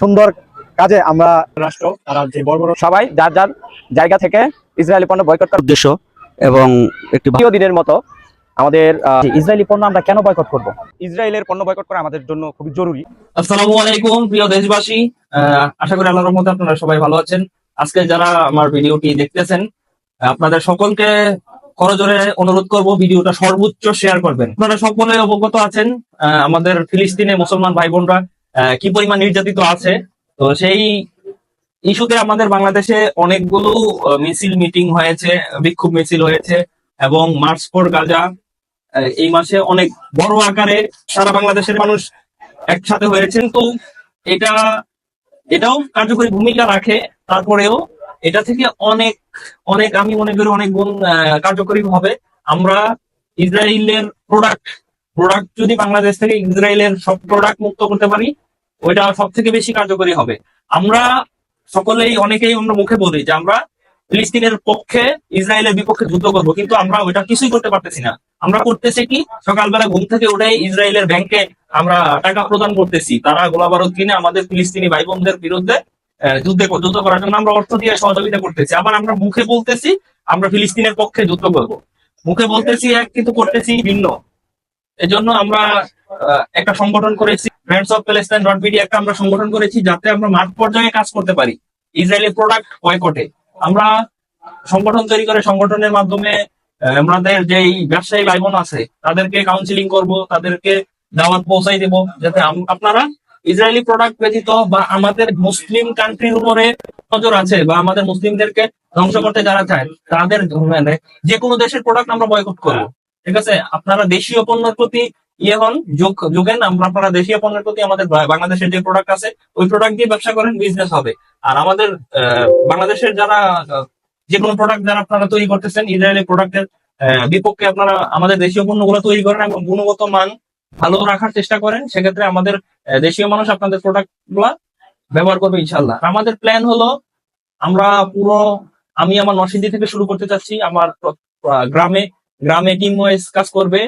সুন্দর কাজে আমরা রাষ্ট্র তারা যে বড় বড় সবাই যার যার জায়গা থেকে ইসরায়েলি পণ্য বয়কট করার উদ্দেশ্য এবং একটি দ্বিতীয় দিনের মতো আমাদের ইসরায়েলি পণ্য আমরা কেন বয়কট করব? ইসরায়েলের পণ্য বয়কট করা আমাদের জন্য খুবই জরুরি। আসসালামু আলাইকুম প্রিয় দেশবাসী। আশা করি আল্লাহর রহমতে আপনারা সবাই ভালো আছেন। আজকে যারা আমার ভিডিওটি দেখতেছেন আপনাদের সকলকে করজোরে অনুরোধ করব ভিডিওটা সর্বোচ্চ শেয়ার করবেন। আপনারা সকলে অবগত আছেন আমাদের ফিলিস্তিনে মুসলমান ভাই বোনরা কি পরিমাণ নির্যাতিত আছে? তো সেই ইস্যুতে আমাদের বাংলাদেশে অনেকগুলো মিছিল মিটিং হয়েছে, বিক্ষোভ মিছিল হয়েছে, এবং মার্চ ফর গাজা এই মাসে অনেক বড় আকারে সারা বাংলাদেশের মানুষ একসাথে হয়েছেন। তো এটা, এটাও কার্যকরী ভূমিকা রাখে। তারপরেও এটা থেকে অনেক অনেক, আমি মনে করি অনেক গুণ কার্যকরী হবে। আমরা ইসরায়েলের প্রোডাক্ট প্রোডাক্ট যদি বাংলাদেশ থেকে ইসরায়েলের সব প্রোডাক্ট মুক্ত করতে পারি, ওইটা সব থেকে বেশি কার্যকরী হবে। আমরা সকলেই, অনেকেই আমরা মুখে বলি যে আমরা ফিলিস্তিনের পক্ষে, ইসরায়েলের বিপক্ষে যুদ্ধ করব, কিন্তু আমরা ওইটা কিছুই করতে পারতেছি না। আমরা করতেছি কি, সকালবেলা ঘুম থেকে উঠে ইসরায়েলের ব্যাংকে আমরা টাকা প্রদান করতেছি। তারা গোলা বারুদ কিনে আমাদের ফিলিস্তিনি ভাই বোনদের বিরুদ্ধে যুদ্ধে যুদ্ধ করার জন্য আমরা অর্থ দিয়ে সহযোগিতা করতেছি। আবার আমরা মুখে বলতেছি, আমরা ফিলিস্তিনের পক্ষে যুদ্ধ করব। মুখে বলতেছি এক, কিন্তু করতেছি ভিন্ন। এজন্য আমরা একটা সংগঠন করেছি friends of Palestine dot BD একটা আমরা সংগঠন করেছি যাতে আমরা মাঠ পর্যায়ে কাজ করতে পারি ইসরায়েলি প্রোডাক্ট বয়কটে আমরা সংগঠন তৈরি করে সংগঠনের মাধ্যমে আমাদের যেই ব্যবসায়ী ভাই বোন আছে, তাদেরকে কাউন্সিলিং করব, তাদেরকে দাওয়াত পৌঁছাই দেব, যাতে আপনারা ইসরায়েলি প্রোডাক্ট ব্যতীত বা আমাদের মুসলিম কান্ট্রির উপরে নজর আছে বা আমাদের মুসলিমদেরকে ধ্বংস করতে যারা চায়, তাদের যে কোনো দেশের প্রোডাক্ট আমরা বয়কট করব। ঠিক আছে? আপনারা দেশীয় পণ্যের প্রতি ইয়ে হন, যোগ, যোগেন। আমরা আপনারা দেশীয় পণ্যের প্রতি আমাদের বাংলাদেশের যে প্রোডাক্ট আছে, ওই প্রোডাক্ট দিয়ে ব্যবসা করেন বিজনেস হবে। আর আমাদের বাংলাদেশের যারা যে কোনো প্রোডাক্ট যারা আপনারা তৈরি করতেছেন ইসরায়েলি প্রোডাক্টের বিপক্ষে আপনারা আমাদের দেশীয় পণ্যগুলো তৈরি করেন এবং গুণগত মান ভালো রাখার চেষ্টা করেন, সেক্ষেত্রে আমাদের দেশীয় মানুষ আপনাদের প্রোডাক্টগুলা ব্যবহার করবে ইনশাল্লাহ আমাদের প্ল্যান হলো, আমরা পুরো, আমি আমার নরসিংদী থেকে শুরু করতে চাচ্ছি, আমার গ্রামে গ্রামে টিম ওয়াইজ কাজ করবে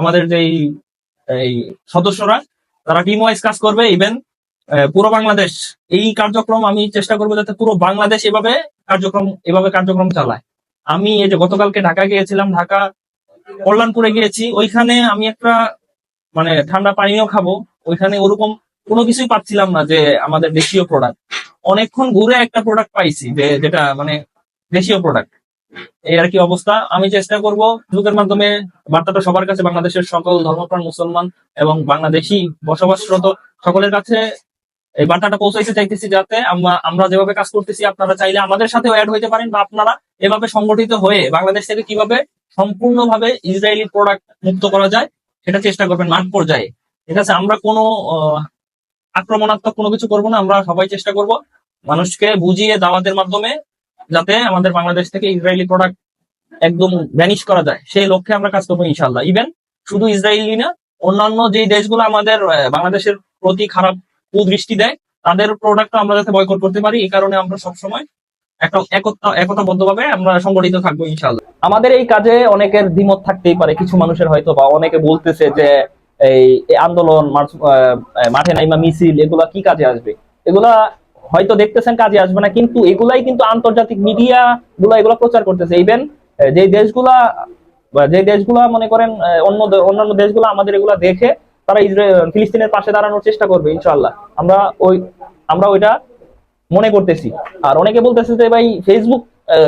আমাদের যেই, এই সদস্যরা, তারা টিম ওয়াইজ কাজ করবে ইভেন পুরো বাংলাদেশ। এই কার্যক্রম আমি চেষ্টা করব যাতে পুরো বাংলাদেশ এভাবে কার্যক্রম এভাবে কার্যক্রম চালায়। আমি এই যে গতকালকে ঢাকা গিয়েছিলাম, ঢাকা, কল্যাণপুরে গিয়েছি, ওইখানে আমি একটা মানে ঠান্ডা পানীয় খাব। ওইখানে ওরকম কোনো কিছুই পাচ্ছিলাম না যে আমাদের দেশীয় প্রোডাক্ট অনেকক্ষণ ঘুরে একটা প্রোডাক্ট পাইছি যে, যেটা মানে দেশীয় প্রোডাক্ট এই আর কি অবস্থা। আমি চেষ্টা করব যুগের মাধ্যমে বার্তাটা সবার কাছে, বাংলাদেশের সকল ধর্মপ্রাণ মুসলমান এবং বাংলাদেশি বসবাসরত সকলের কাছে এই বার্তাটা পৌঁছাইতে চাইতেছি যাতে আমরা আমরা যেভাবে কাজ করতেছি, আপনারা চাইলে আমাদের সাথে অ্যাড হইতে পারেন বা আপনারা এভাবে সংগঠিত হয়ে বাংলাদেশ থেকে কীভাবে সম্পূর্ণভাবে ইসরায়েলি প্রোডাক্ট মুক্ত করা যায়, সেটা চেষ্টা করবেন মাঠ পর্যায়ে। ঠিক আছে, আমরা কোনো আক্রমণাত্মক কোনো কিছু করব না, আমরা সবাই চেষ্টা করব মানুষকে বুঝিয়ে দাওয়াতের মাধ্যমে যাতে আমাদের বাংলাদেশ থেকে ইসরায়েলি প্রোডাক্ট একদম ভ্যানিশ করা যায়, সেই লক্ষ্যে আমরা কাজ করব ইনশাল্লাহ ইভেন শুধু ইসরায়েলি না, অন্যান্য যে দেশগুলো আমাদের বাংলাদেশের প্রতি খারাপ কুদৃষ্টি দেয়, তাদের প্রোডাক্ট আমরা যাতে বয়কট করতে পারি, এই কারণে আমরা সবসময় একটা একতা, একতাবদ্ধভাবে আমরা সংগঠিত থাকব ইনশাল্লাহ আমাদের এই কাজে অনেকের দ্বিমত থাকতেই পারে, কিছু মানুষের হয়তো বা অনেকে বলতেছে যে এই আন্দোলন মাঠে নাইমা মিছিল, এগুলা কি কাজে আসবে? এগুলা হয়তো দেখতেছেন কাজে আসবে না, কিন্তু এগুলাই কিন্তু আন্তর্জাতিক মিডিয়া গুলা এগুলো প্রচার করতেছে। ইভেন যে দেশগুলা যে দেশগুলা মনে করেন অন্য অন্যান্য দেশগুলো আমাদের এগুলা দেখে, তারা ইসরায়েল ফিলিস্তিনের পাশে দাঁড়ানোর চেষ্টা করবে ইনশাল্লাহ আমরা ওই, আমরা ওইটা মনে করতেছি। আর অনেকে বলতেছে যে, ভাই ফেসবুক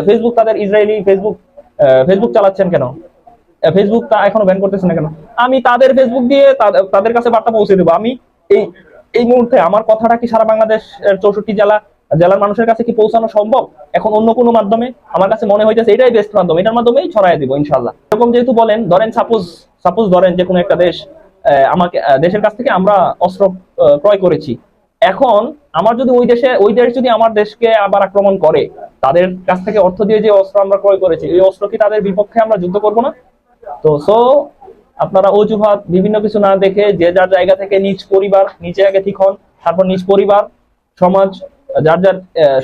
ফেসবুক তাদের ইসরায়েলি ফেসবুক ফেসবুক চালাচ্ছেন কেন? ফেসবুক তা এখনও ব্যান করতেছে না কেন? আমি তাদের ফেসবুক দিয়ে তাদের কাছে বার্তা পৌঁছে দেবো। আমি এই এই মুহূর্তে আমার কথাটা কি সারা বাংলাদেশ চৌষট্টি জেলা, জেলার মানুষের কাছে কি পৌঁছানো সম্ভব? এখন অন্য কোনো মাধ্যমে? আমার কাছে মনে হইতেছে এটাই বেস্ট মাধ্যম, এটার মাধ্যমেই ছড়াই দিব ইনশাল্লাহ এরকম যেহেতু বলেন, ধরেন সাপোজ সাপোজ ধরেন যে কোনো একটা দেশ আমাকে দেশের কাছ থেকে আমরা অস্ত্র ক্রয় করেছি। এখন আমার যদি ওই দেশে, ওই দেশ যদি আমার দেশকে আবার আক্রমণ করে, তাদের কাছ থেকে অর্থ দিয়ে যে অস্ত্র আমরা ক্রয় করেছি এই অস্ত্র কি তাদের বিপক্ষে আমরা যুদ্ধ করব না? তো সো আপনারা অজুহাত বিভিন্ন কিছু না দেখে যে যার জায়গা থেকে নিজ পরিবার নিচে আগে ঠিক হন তারপর নিজ পরিবার সমাজ যার যার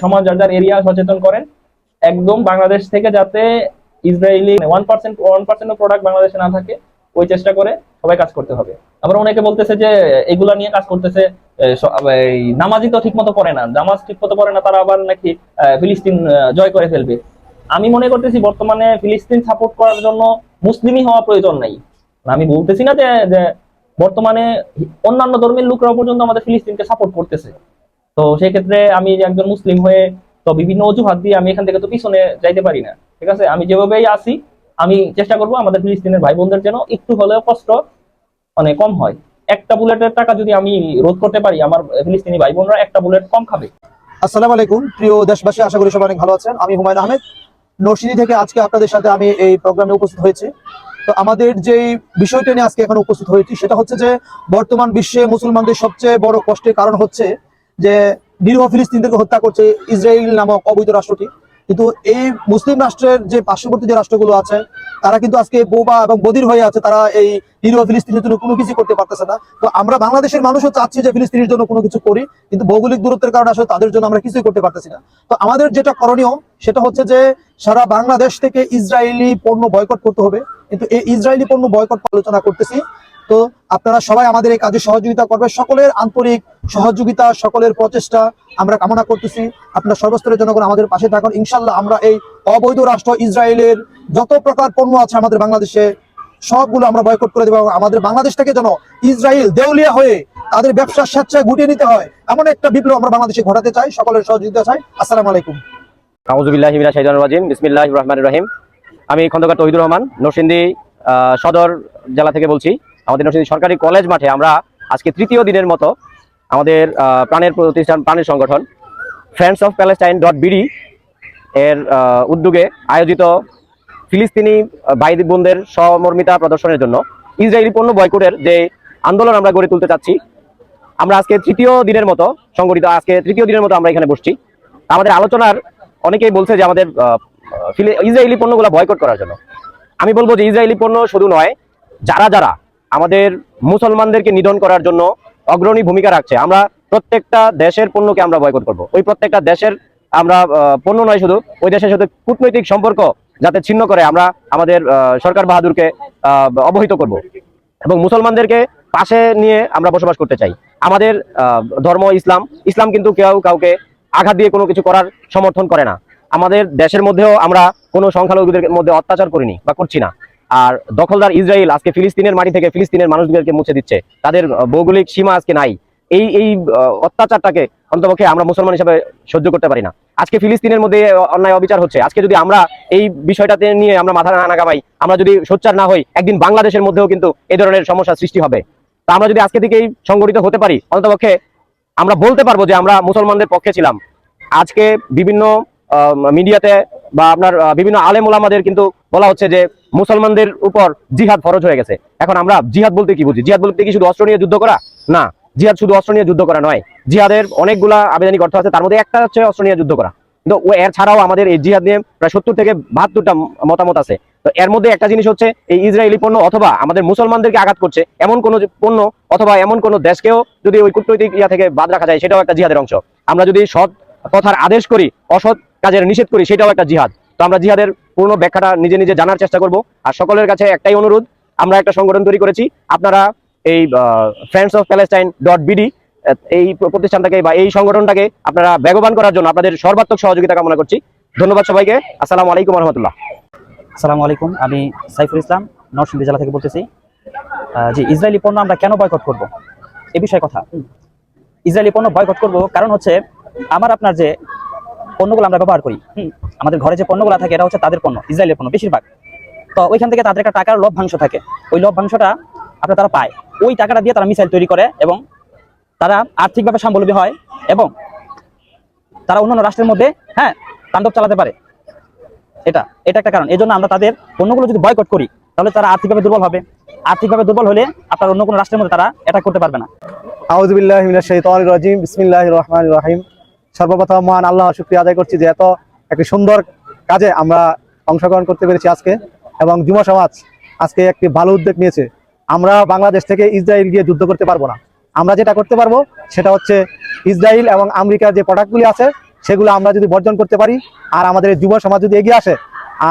সমাজ যার যার এরিয়া সচেতন করেন। একদম বাংলাদেশ থেকে যাতে Israeli one percent one percent product বাংলাদেশে না থাকে ওই চেষ্টা করে সবাই কাজ করতে হবে। আবার অনেকে বলতেছে যে এগুলা নিয়ে কাজ করতেছে এ, এই নামাজি তো ঠিক মতো পড়ে না নামাজ ঠিক মতো পড়ে না তারা আবার নাকি ফিলিস্তিন জয় করে ফেলবে। আমি মনে করতেছি বর্তমানে ফিলিস্তিন সাপোর্ট করার জন্য মুসলিমই হওয়া প্রয়োজন নাই। আমি বলতেছি না যে বর্তমানে অন্যান্য ধর্মের লোকরাও পর্যন্ত আমাদের ফিলিস্তিনকে সাপোর্ট করতেছে। তো সেই ক্ষেত্রে আমি একজন মুসলিম হয়ে তো বিভিন্ন অজুহাত দিয়ে আমি এখান থেকে তো পিছনে যাইতে পারি না, ঠিক আছে? আমি যেভাবেই আসি আমি চেষ্টা করব আমাদের ফিলিস্তিনের ভাই বোনদের যেন একটু হলেও কষ্ট মানে কম হয়। একটা বুলেটের টাকা যদি আমি রোধ করতে পারি, আমার ফিলিস্তিনি ভাই বোনরা একটা বুলেট কম খাবে। আসসালামু আলাইকুম, প্রিয় দেশবাসী, আশা করি সবাই অনেক ভালো আছেন। আমি হুমায়ুন আহমেদ, নরসিংদী থেকে আজকে আপনাদের সাথে আমি এই প্রোগ্রামে উপস্থিত হয়েছি। তো আমাদের যে বিষয়টা নিয়ে আজকে এখানে উপস্থিত হয়েছি, সেটা হচ্ছে যে বর্তমান বিশ্বে মুসলমানদের সবচেয়ে বড় কষ্টের কারণ হচ্ছে যে নিরীহ ফিলিস্তিনদেরকে হত্যা করছে ইসরায়েল নামক অবৈধ রাষ্ট্রটি। কিন্তু এই মুসলিম রাষ্ট্রের যে পার্শ্ববর্তী যে রাষ্ট্রগুলো আছে, তারা কিন্তু আজকে বোবা এবং বদির হয়ে আছে, তারা এই নিরীহ ফিলিস্তিনের জন্য কোনো কিছু করতে পারতেছে না। তো আমরা বাংলাদেশের মানুষও চাচ্ছি যে ফিলিস্তিনের জন্য কোনো কিছু করি, কিন্তু ভৌগোলিক দূরত্বের কারণে আসলে তাদের জন্য আমরা কিছুই করতে পারতেছি না। তো আমাদের যেটা করণীয়, সেটা হচ্ছে যে সারা বাংলাদেশ থেকে ইসরায়েলি পণ্য বয়কট করতে হবে। কিন্তু এই ইসরায়েলি পণ্য বয়কট আলোচনা করতেছি। তো আপনারা সবাই আমাদের এই কাজে সহযোগিতা করবে সকলের আন্তরিক সহযোগিতা, সকলের প্রচেষ্টা আমরা কামনা করতেছি। আপনার সর্বস্তরের জনগণ আমাদের পাশে থাকুন। ইনশাল্লাহ আমরা এই অবৈধ রাষ্ট্র ইসরায়েলের যত প্রকার পণ্য আছে আমাদের বাংলাদেশে, সবগুলো আমরা বয়কট করে দেবো আমাদের বাংলাদেশ থেকে যেন ইসরায়েল দেউলিয়া হয়ে তাদের ব্যবসার স্বেচ্ছায় গুটিয়ে নিতে হয়, এমন একটা বিপ্লব আমরা বাংলাদেশে ঘটাতে চাই। সকলের সহযোগিতা চাই। আসসালামু আলাইকুম। আউজুবিল্লাহি বিসমিল্লাহির রহমানির রহিম। আমি খন্দকার তহিদুর রহমান, নরসিংদী সদর জেলা থেকে বলছি। আমাদের নরসিংদী সরকারি কলেজ মাঠে আমরা আজকে তৃতীয় দিনের মতো আমাদের প্রাণের প্রতিষ্ঠান, প্রাণের সংগঠন friends of Palestine dot BD এর উদ্যোগে আয়োজিত ফিলিস্তিনি ভাই বোনদের সমর্মিতা প্রদর্শনের জন্য ইসরায়েলি পণ্য বয়কটের যে আন্দোলন আমরা গড়ে তুলতে চাচ্ছি, আমরা আজকে তৃতীয় দিনের মতো সংগঠিত, আজকে তৃতীয় দিনের মতো আমরা এখানে বসছি। আমাদের আলোচনার অনেকেই বলছে যে আমাদের ইসরায়েলি পণ্যগুলো বয়কট করার জন্য। আমি বলব যে ইসরায়েলি পণ্য শুধু নয়, যারা যারা আমাদের মুসলমানদেরকে নিধন করার জন্য অগ্রণী ভূমিকা রাখছে, আমরা প্রত্যেকটা দেশের পণ্যকে আমরা বয়কট করব। ওই প্রত্যেকটা দেশের আমরা পণ্য নয় শুধু, ওই দেশের সাথে কূটনৈতিক সম্পর্ক যাতে ছিন্ন করে আমরা আমাদের সরকার বাহাদুরকে অবহিত করব। এবং মুসলমানদেরকে পাশে নিয়ে আমরা বসবাস করতে চাই। আমাদের ধর্ম ইসলাম ইসলাম কিন্তু কেউ কাউকে আঘাত দিয়ে কোনো কিছু করার সমর্থন করে না। আমাদের দেশের মধ্যেও আমরা কোনো সংখ্যালঘুদের মধ্যে অত্যাচার করিনি বা করছি না। আর দখলদার ইসরায়েল আজকে ফিলিস্তিনের মাটি থেকে ফিলিস্তিনের মানুষদেরকে মুছে দিচ্ছে। তাদের ভৌগোলিক সীমা আজকে নাই। এই এই অত্যাচারটাকে অন্তপক্ষে আমরা মুসলমান হিসেবে সহ্য করতে পারি না। আজকে ফিলিস্তিনের মধ্যে অন্যায় অবিচার হচ্ছে। আজকে যদি আমরা এই বিষয়টাতে নিয়ে আমরা মাথা না কামাই আমরা যদি সোচ্চার না হই, একদিন বাংলাদেশের মধ্যেও কিন্তু এই ধরনের সমস্যার সৃষ্টি হবে। তা আমরা যদি আজকে থেকেই সংগঠিত হতে পারি, অন্তপক্ষে আমরা বলতে পারব যে আমরা মুসলমানদের পক্ষে ছিলাম। আজকে বিভিন্ন মিডিয়াতে বা আপনার বিভিন্ন আলেম ওলামাদের কিন্তু বলা হচ্ছে যে মুসলমানদের উপর জিহাদ ফরজ হয়ে গেছে। এখন আমরা জিহাদ বলতে কি বুঝি? জিহাদ বলতে কি শুধু অস্ত্র নিয়ে যুদ্ধ করা? না, জিহাদ শুধু অস্ত্র নিয়ে যুদ্ধ করা নয়। জিহাদের অনেকগুলা আবেদনিক অর্থ আছে, তার মধ্যে একটা হচ্ছে অস্ত্র নিয়ে যুদ্ধ করা। কিন্তু এর ছাড়াও আমাদের এই জিহাদ নিয়ে প্রায় সত্তর থেকে বাহাত্তরটা মতামত আছে। তো এর মধ্যে একটা জিনিস হচ্ছে, এই ইসরায়েলি পণ্য অথবা আমাদের মুসলমানদেরকে আঘাত করছে, এমন কোন পণ্য অথবা এমন কোন দেশকেও যদি ওই কূটনৈতিক ইয়া থেকে বাদ রাখা যায়, সেটাও একটা জিহাদের অংশ। আমরা যদি সৎ কথার আদেশ করি, অসৎ কাজের নিষেধ করি, সেটাও একটা জিহাদ। তো আমরা জিহাদের পূর্ণ ব্যাখ্যাটা নিজে নিজে জানার চেষ্টা করব। আর সকলের কাছে একটাই অনুরোধ, আমরা একটা সংগঠন তৈরি করেছি। আপনারা এই friends of Palestine dot BD এই প্রতিষ্ঠানটাকে বা এই সংগঠনটাকে আপনারা বেগবান করার জন্য আপনাদের সর্বাত্মক সহযোগিতা কামনা করছি। ধন্যবাদ সবাইকে। আসসালামু আলাইকুম রহমতুল্লাহ। আসসালামু আলাইকুম। আমি সাইফুল ইসলাম, নরসিংদী জেলা থেকে বলতেছি। জি, ইসরায়েলি পণ্য আমরা কেন বয়কট করব? এ বিষয়ে কথা। ইসরায়েলি পণ্য বয়কট করব কারণ হচ্ছে, আমার আপনার যে পণ্যগুলো আমরা ব্যবহার করি। হুম, আমাদের ঘরে যে পণ্যগুলো থাকে এটা হচ্ছে তাদের পণ্য ইসরায়েলের পণ্য বেশিরভাগ। তো ওইখান থেকে তাদের একটা টাকার লভ্যাংশ থাকে। ওই লভ্যাংশটা আপনার তারা পায়। ওই টাকাটা দিয়ে তারা মিসাইল তৈরি করে এবং তারা আর্থিকভাবে স্বাবলম্বী হয় এবং তারা অন্যান্য রাষ্ট্রের মধ্যে হ্যাঁ তাণ্ডব চালাতে পারে। এটা এটা একটা কারণ। এই জন্য আমরা তাদের পণ্যগুলো যদি বয়কট করি তাহলে তারা আর্থিকভাবে দুর্বল হবে। আর্থিকভাবে দুর্বল হলে আপনার অন্য কোনো রাষ্ট্রের মধ্যে তারা এটা করতে পারবে না। আউজুবিল্লাহ মিনাশ শাইতানির রাজিম। বিসমিল্লাহির রহমানির রহিম। সর্বপ্রথম মহান আল্লাহ শুকরিয়া আদায় করছি যে এত একটি সুন্দর কাজে আমরা অংশগ্রহণ করতে পেরেছি আজকে এবং যুব সমাজ আজকে একটি ভালো উদ্যোগ নিয়েছে। আমরা বাংলাদেশ থেকে ইসরায়েল গিয়ে যুদ্ধ করতে পারব না। আমরা যেটা করতে পারব সেটা হচ্ছে ইসরায়েল এবং আমেরিকার যে প্রোডাক্টগুলি আছে সেগুলো আমরা যদি বর্জন করতে পারি আর আমাদের যুব সমাজ যদি এগিয়ে আসে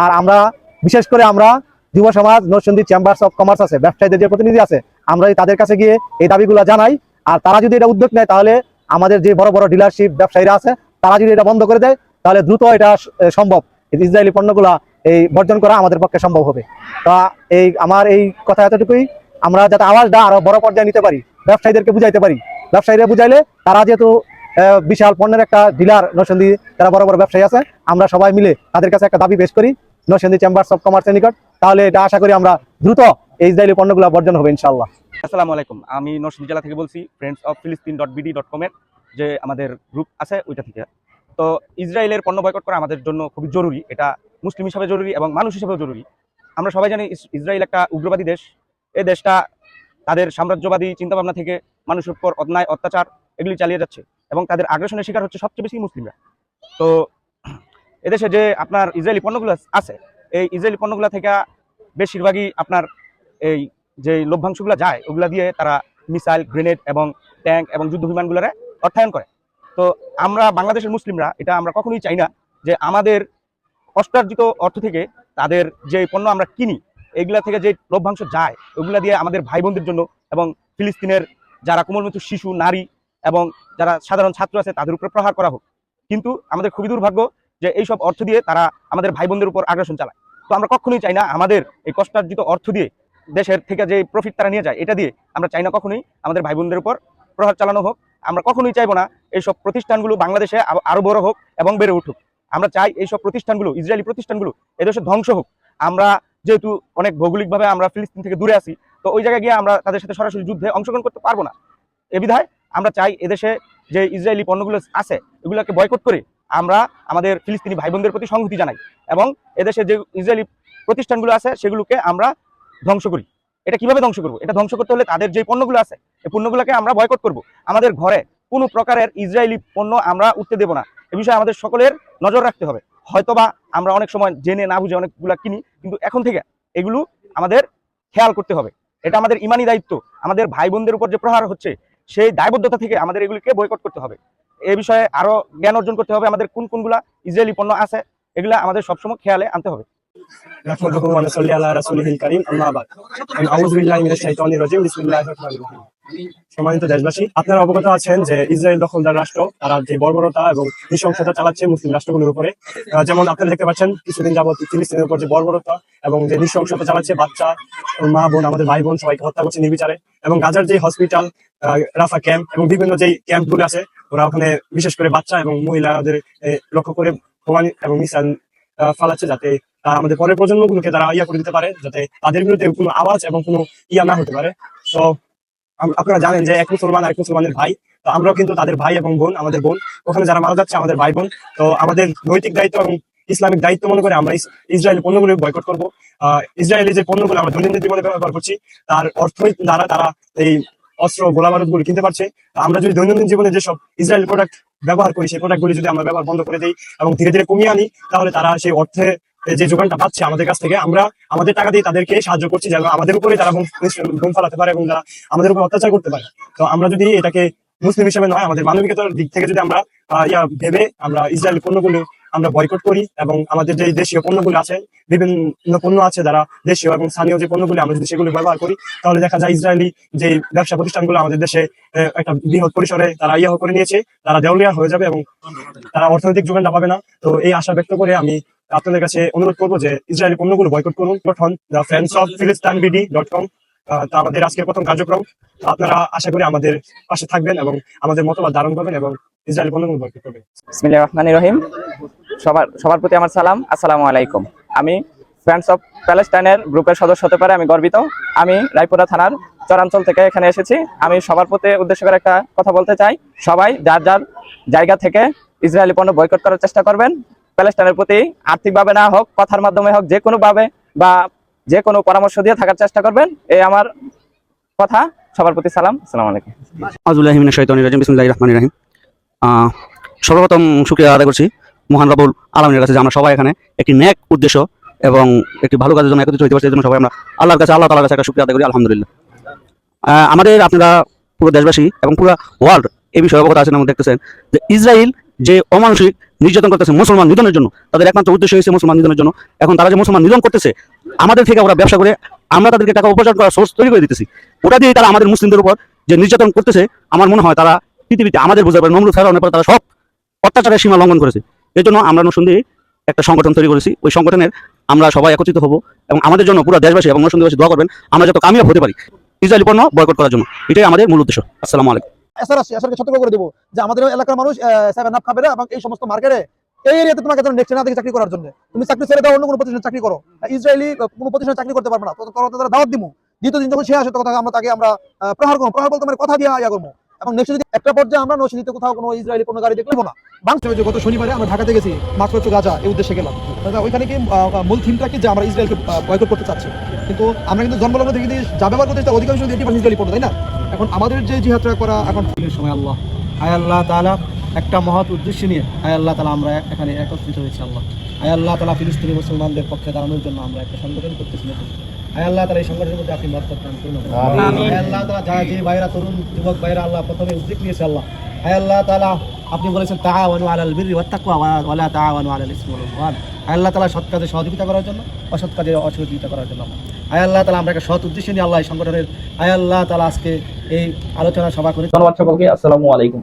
আর আমরা বিশেষ করে আমরা যুব সমাজ, নরসিংদী চেম্বার্স অফ কমার্স আছে, ব্যবসায়ীদের যে প্রতিনিধি আছে, আমরা তাদের কাছে গিয়ে এই দাবিগুলো জানাই। আর তারা যদি এটা উদ্যোগ নেয় তাহলে আমাদের যে বড় বড় ডিলারশিপ ব্যবসায়ীরা আছে, তারা যদি এটা বন্ধ করে দেয়, তাহলে দ্রুত এটা সম্ভব। ইসরায়েলি পণ্যগুলা এই বর্জন করা আমাদের পক্ষে সম্ভব হবে। তা এই, আমার এই কথা এতটুকুই। আমরা যাতে আওয়াজটা আরও বড় পর্যায়ে নিতে পারি, ব্যবসায়ীদেরকে বুঝাইতে পারি। ব্যবসায়ীরা বুঝাইলে তারা যেহেতু বিশাল পণ্যের একটা ডিলার নরসিংদী, যারা বড় বড় ব্যবসায়ী আছে, আমরা সবাই মিলে তাদের কাছে একটা দাবি পেশ করি, নরসিংদী চেম্বার্স অফ কমার্সের নিকট। তাহলে এটা আশা করি আমরা দ্রুত এই ইসরায়েলি পণ্যগুলো বর্জন হবে ইনশাল্লাহ আসসালামু আলাইকুম। আমি নরসিংদী জেলা থেকে বলছি ফ্রেন্ডস অফ ফিলিস্তিন ডট বিডি ডট কমের যে আমাদের গ্রুপ আছে, ওইটা থেকে। তো ইসরায়েলের পণ্য বয়কট করা আমাদের জন্য খুবই জরুরি, এটা মুসলিম হিসাবে জরুরি এবং মানুষ হিসাবেও জরুরি। আমরা সবাই জানি ইসরায়েল একটা উগ্রবাদী দেশ। এই দেশটা তাদের সাম্রাজ্যবাদী চিন্তাভাবনা থেকে মানুষের উপর অন্যায়, অত্যাচার এগুলি চালিয়ে যাচ্ছে এবং তাদের আগ্রাসনের শিকার হচ্ছে সবচেয়ে বেশি মুসলিমরা। তো এদেশে যে আপনার ইসরায়েলি পণ্যগুলো আছে, এই ইসরায়েলি পণ্যগুলো থেকে বেশিরভাগই আপনার এই যে লভ্যাংশগুলো যায়, ওগুলা দিয়ে তারা মিসাইল, গ্রেনেড এবং ট্যাঙ্ক এবং যুদ্ধ বিমানগুলোরে অর্থায়ন করে। তো আমরা বাংলাদেশের মুসলিমরা, এটা আমরা কখনোই চাই না যে আমাদের অষ্টার্জিত অর্থ থেকে তাদের যে পণ্য আমরা কিনি, এগুলা থেকে যে লভ্যাংশ যায়, ওগুলা দিয়ে আমাদের ভাই বোনদের জন্য এবং ফিলিস্তিনের যারা কোমলমৃত্যু শিশু, নারী এবং যারা সাধারণ ছাত্র আছে, তাদের উপর প্রহার করা হোক। কিন্তু আমাদের খুবই দুর্ভাগ্য যে এইসব অর্থ দিয়ে তারা আমাদের ভাই বোনদের উপর আগ্রাসন চালায়। তো আমরা কখনোই চাই না আমাদের এই কষ্টার্জিত অর্থ দিয়ে দেশের থেকে যে প্রফিট তারা নিয়ে যায়, এটা দিয়ে আমরা চাই না কখনোই আমাদের ভাই বোনদের উপর প্রহার চালানো হোক। আমরা কখনোই চাইব না এইসব প্রতিষ্ঠানগুলো বাংলাদেশে আরো- আরও বড় হোক এবং বেড়ে উঠুক। আমরা চাই এইসব প্রতিষ্ঠানগুলো, ইসরায়েলি প্রতিষ্ঠানগুলো এদেশে ধ্বংস হোক। আমরা যেহেতু অনেক ভৌগোলিকভাবে আমরা ফিলিস্তিন থেকে দূরে আছি, তো ওই জায়গায় গিয়ে আমরা তাদের সাথে সরাসরি যুদ্ধে অংশগ্রহণ করতে পারব না। এ বিধায় আমরা চাই এদেশে যে ইসরায়েলি পণ্যগুলো আছে, এগুলোকে বয়কট করে আমরা আমাদের ফিলিস্তিনি ভাই বোনদের প্রতি সংহতি জানাই এবং এদেশে যে ইসরায়েলি প্রতিষ্ঠানগুলো আছে, সেগুলোকে আমরা ধ্বংস করি। এটা কীভাবে ধ্বংস করব? এটা ধ্বংস করতে হলে তাদের যে পণ্যগুলো আছে, এই পণ্যগুলোকে আমরা বয়কট করব। আমাদের ঘরে কোনো প্রকারের ইসরায়েলি পণ্য আমরা উঠতে দেব না। এ বিষয়ে আমাদের সকলের নজর রাখতে হবে। হয়তোবা আমরা অনেক সময় জেনে না বুঝে অনেকগুলা কিনি, কিন্তু এখন থেকে এগুলো আমাদের খেয়াল করতে হবে। এটা আমাদের ইমানি দায়িত্ব। আমাদের ভাই বোনদের উপর যে প্রহার হচ্ছে, সেই দায়বদ্ধতা থেকে আমাদের এগুলিকে বয়কট করতে হবে। এ বিষয়ে আরও জ্ঞান অর্জন করতে হবে আমাদের কোন কোনগুলা ইসরায়েলি পণ্য আছে, এগুলা আমাদের সবসময় খেয়ালে আনতে হবে। نحمده ونصلي على رسوله الكريم أما بعد أعوذ بالله من الشيطان الرجيم بسم الله الرحمن الرحيم সম্মানিত দেশবাসী আপনারা অবগত আছেন যে ইসরায়েল দখলদার রাষ্ট্র তারা যে বর্বরতা এবং নৃশংসতা চালাচ্ছে মুসলিম রাষ্ট্রগুলোর উপরে আহ, যেমন আপনারা দেখতে পাচ্ছেন কিছুদিন যাবত ফিলিস্তিনের উপর যে বর্বরতা এবং যে নৃশংসতা চালাচ্ছে বাচ্চা মা বোন আমাদের ভাই বোন সবাইকে হত্যা করছে নির্বিচারে এবং গাজার যে হসপিটাল রাফা ক্যাম্প এবং বিভিন্ন যে ক্যাম্প গুলো আছে ওরা ওখানে বিশেষ করে বাচ্চা এবং মহিলাদের এ, লক্ষ্য করে প্রমাণ এবং মিসাইল আহ, ফালাচ্ছে যাতে তারা আমাদের পরের প্রজন্মগুলোকে তারা ইয়া করে দিতে পারে, যাতে তাদের বিরুদ্ধে কোনো আওয়াজ এবং কোনো ইয়া না হতে পারে। তো আপনারা জানেন যে এক মুসলমান এক মুসলমানের ভাই, তো আমরাও কিন্তু তাদের ভাই এবং বোন, আমাদের বোন। ওখানে যারা মারা যাচ্ছে, আমাদের ভাই বোন। তো আমাদের নৈতিক দায়িত্ব এবং ইসলামিক দায়িত্ব মনে করে আমরা ইস- ইসরায়েলি পণ্যগুলো বয়কট করব। আহ, ইসরায়েলি যে পণ্যগুলো আমরা দৈনন্দিন জীবনে ব্যবহার করছি, তার অর্থই দ্বারা তারা এই অস্ত্র, গোলা বারুদগুলো কিনতে পারছে। আমরা যদি দৈনন্দিন জীবনে যেসব ইসরায়েল প্রোডাক্ট ব্যবহার করি, সেই প্রোডাক্ট গুলি যদি আমরা ব্যবহার বন্ধ করে দিই এবং ধীরে ধীরে কমিয়ে আনি, তাহলে তারা সেই অর্থে যে যোগানটা পাচ্ছে আমাদের কাছ থেকে, আমরা আমাদের টাকা দিয়ে তাদেরকে সাহায্য করছি যেন আমাদের উপরে তারা ঘুম ফালাতে পারে এবং তারা আমাদের উপর অত্যাচার করতে পারে। তো আমরা যদি এটাকে মুসলিম হিসেবে নয়, আমাদের মানবিকতার দিক থেকে যদি আমরা ইয়া ভেবে আমরা ইসরায়েল পণ্যগুলো আমরা বয়কট করি এবং আমাদের যে দেশীয় পণ্যগুলো আছে, বিভিন্ন পণ্য আছে যারা দেশীয় এবং স্থানীয় যে পণ্যগুলো, আমরা যদি সেগুলো ব্যবহার করি, তাহলে দেখা যায় ইসরায়েলি যে ব্যবসা প্রতিষ্ঠানগুলো আমাদের দেশে একটা বৃহৎ পরিসরে তারা ইয়া করে নিয়েছে, তারা দেউলিয়া হয়ে যাবে এবং তারা অর্থনৈতিক যোগানটা পাবে না। তো এই আশা ব্যক্ত করে আমি আপনাদের কাছে অনুরোধ করব যে ইসরায়েলি পণ্যগুলো বয়কট করুন। গঠন দ্য ফ্রেন্ডস অফ ফিলিস্তান বিডি ডট কম তা আমাদের আজকের প্রথম কার্যক্রম। আপনারা আশা করি আমাদের পাশে থাকবেন এবং আমাদের মতবাদ ধারণ করবেন এবং ইসরায়েলি পণ্যগুলো বয়কট করবেন। বিসমিল্লাহির রহমানির রহিম। সবার সবার প্রতি আমার সালাম। আসসালামু আলাইকুম। আমি ফ্রেন্ডস অফ প্যালেস্টাইনের গ্রুপের সদস্য হতে পারে, আমি গর্বিত। আমি রায়পুরা থানার চরাঞ্চল থেকে এখানে এসেছি। আমি সবার প্রতি উদ্দেশ্য করে একটা কথা বলতে চাই। সবাই যার যার জায়গা থেকে ইসরায়েলি পণ্য বয়কট করার চেষ্টা করবেন প্যালেস্টাইনের প্রতি আর্থিকভাবে না হোক, কথার মাধ্যমে হোক যে কোনো ভাবে বা যে কোনো পরামর্শ দিয়ে থাকার চেষ্টা করবেন। এই আমার কথা। সবার প্রতি সালাম। আসসালামু আলাইকুম। আজুল্লাহিমিন শৈতানি রাজিম। বিসমুল্লাহ রহমান রাহিম। সর্বপ্রথম শুক্রিয়া আদায় করছি মহান রাবুল আলমের কাছে যে আমরা সবাই এখানে একটি ন্যাক উদ্দেশ্য এবং একটি ভালো কাজের জন্য একত্রিত হইতে পারছি জন্য সবাই আমরা আল্লাহর কাছে, আল্লাহ তালার কাছে একটা শুক্রিয়া আদায় করি, আলহামদুলিল্লাহ। আমাদের আপনারা পুরো দেশবাসী এবং পুরো ওয়ার্ল্ড এই বিষয়ে অবগত আছেন এবং দেখতেছেন যে ইসরায়েল যে অমানসিক নির্যাতন করতেছে মুসলমান নিধনের জন্য, তাদের একমাত্র উদ্দেশ্য হয়েছে মুসলমান নিধনের জন্য। এখন তারা যে মুসলমান নিধন করতেছে, আমাদের থেকে ওরা ব্যবসা করে, আমরা তাদেরকে টাকা উপার্জন করার সোর্স তৈরি করে দিতেছি। ওটা দিয়ে তারা আমাদের মুসলিমদের উপর যে নির্যাতন করতেছে, আমার মনে হয় তারা পৃথিবীতে আমাদের বোঝার পরে নমরুদ ফেরানোর পরে তারা সব অত্যাচারের সীমা লঙ্ঘন করেছে। এই জন্য আমরা নসুন্দি একটা সংগঠন তৈরি করেছি। ওই সংগঠনের আমরা সবাই একত্রিত হব এবং আমাদের জন্য পুরো দেশবাসী এবং নসুন্দিবাসী দোয়া করবেন, আমরা যত কামিয়াব হতে পারি। ইসরায়েলি পণ্য বয়কট করার জন্য। এটাই আমাদের মূল উদ্দেশ্য। আসসালামু আলাইকুম। এসআর আসছে এসআরকে সতর্ক করে দেবো যে আমাদের এলাকার মানুষ সেভেন আপ খাবে না এবং এই সমস্ত মার্কেটে এই এরিয়াতে তোমাকে যেন নেক্সট না দেখে চাকরি করার জন্য। তুমি চাকরি ছেড়ে দাও, অন্য কোনো প্রতিষ্ঠানে চাকরি করো। ইসরায়েলি কোনো প্রতিষ্ঠানে চাকরি করতে পারবে না। তো করো তারা দাওয়াত দিব দ্বিতীয় দিন যখন সে আসে, তখন আমরা তাকে আমরা প্রহার করব। প্রহার বলতে মানে কথা দিয়ে ইয়া করব। এবং নেক্সট যদি একটা পর্যায়ে আমরা নৌসিনীতে কোথাও কোনো ইসরায়েলি কোনো গাড়ি দেখব না। বাংলাদেশ যে গত শনিবারে আমরা ঢাকাতে গেছি, মাত্র একটু গাজা এই উদ্দেশ্যে গেলাম। তা ওইখানে কি মূল থিমটা কি? যে আমরা ইসরায়েলকে বয়কট করতে চাচ্ছি। কিন্তু আমরা কিন্তু জন্মলগ্ন থেকে যদি যা ব্যবহার করতে অধিকাংশ ইসরায়েলি পড়ো, তাই না? এখন আমাদের যে জিহাদটা করা এখন সময় আল্লাহ। আয় আল্লাহ তালা একটা মহৎ উদ্দেশ্য নিয়ে আয় আল্লাহ তালা আমরা এখানে একত্রিত হয়েছি আল্লাহ। আয় আল্লাহ তালা ফিলিস্তিনি মুসলমানদের পক্ষে দাঁড়ানোর জন্য আমরা একটা সংগঠন করতেছি। আয় আল্লাহ তালা এই সংগঠনের মধ্যে আপনি মত দান আল্লাহ তালা যারা যে ভাইরা তরুণ যুবক ভাইরা আল্লাহ প্রথমে উদ্যোগ নিয়েছে আল্লাহ আল্লাহ আপনি বলেছেন তাআওয়ানু আলাল বিররি ওয়াত তাকওয়া ওয়া লা তাআওয়ানু আলাল ইসমি ওয়াল আল্লাহ তালা সৎ কাজে সহযোগিতা করার জন্য, অসৎ কাজে অসহযোগিতা করার জন্য। আয় আল্লাহ তালা আমরা একটা সৎ উদ্দেশ্য নিয়ে আল্লাহ সংগঠনের আয় আল্লাহ তালা আজকে এই আলোচনা সভা করে ধন্যবাদ আসসালামু আলাইকুম।